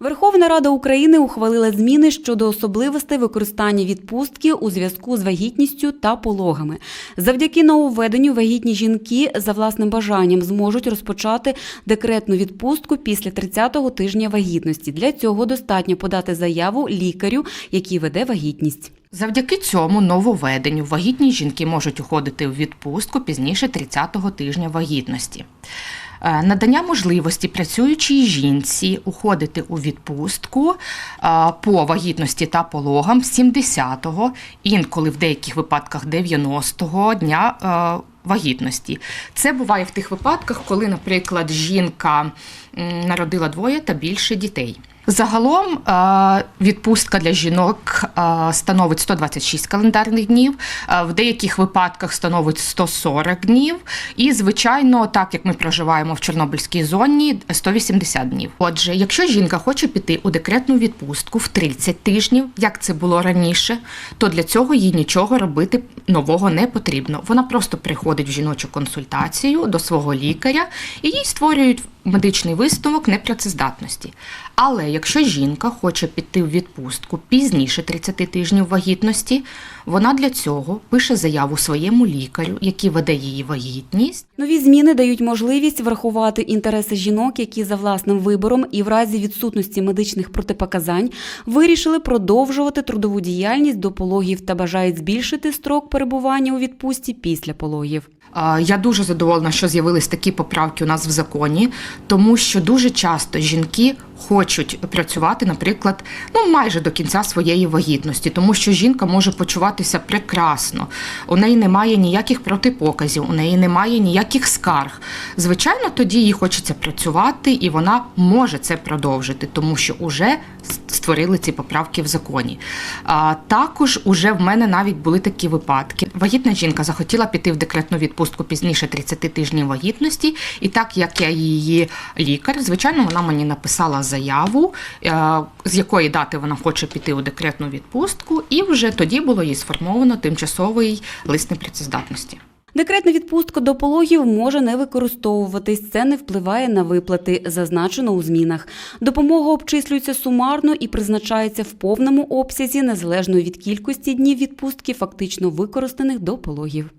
Верховна Рада України ухвалила зміни щодо особливостей використання відпустки у зв'язку з вагітністю та пологами. Завдяки нововведенню вагітні жінки за власним бажанням зможуть розпочати декретну відпустку після 30-го тижня вагітності. Для цього достатньо подати заяву лікарю, який веде вагітність. Завдяки цьому нововведенню вагітні жінки можуть уходити у відпустку пізніше 30-го тижня вагітності. Е, Надання можливості працюючій жінці уходити у відпустку е, по вагітності та пологам з 70-го, інколи в деяких випадках 90-го дня е, вагітності. Це буває в тих випадках, коли, наприклад, жінка народила двоє та більше дітей. Загалом е, відпустка для жінок е, становить 126 календарних днів, е, в деяких випадках становить 140 днів, і, звичайно, так як ми проживаємо в Чорнобильській зоні, 180 днів. Отже, якщо жінка хоче піти у декретну відпустку в 30 тижнів, як це було раніше, то для цього їй нічого робити нового не потрібно. Вона просто приходить в жіночу консультацію до свого лікаря і їй створюють медичний висновок непрацездатності. Але якщо жінка хоче піти в відпустку пізніше 30 тижнів вагітності, вона для цього пише заяву своєму лікарю, який веде її вагітність. Нові зміни дають можливість врахувати інтереси жінок, які за власним вибором і в разі відсутності медичних протипоказань вирішили продовжувати трудову діяльність до пологів та бажають збільшити строк перебування у відпустці після пологів. Я дуже задоволена, що з'явились такі поправки у нас в законі, тому що дуже часто жінки хочуть працювати, наприклад, ну майже до кінця своєї вагітності, тому що жінка може почуватися прекрасно. У неї немає ніяких протипоказів, у неї немає ніяких скарг. Звичайно, тоді їй хочеться працювати, і вона може це продовжити, тому що вже створили ці поправки в законі. А також уже в мене навіть були такі випадки. Вагітна жінка захотіла піти в декретну відпустку пізніше 30 тижнів вагітності, і так як я її лікар, звичайно, вона мені написала заяву, е, з якої дати вона хоче піти у декретну відпустку, і вже тоді було їй сформовано тимчасовий лист непрацездатності. Декретна відпустка до пологів може не використовуватись. Це не впливає на виплати, зазначено у змінах. Допомога обчислюється сумарно і призначається в повному обсязі, незалежно від кількості днів відпустки, фактично використаних до пологів.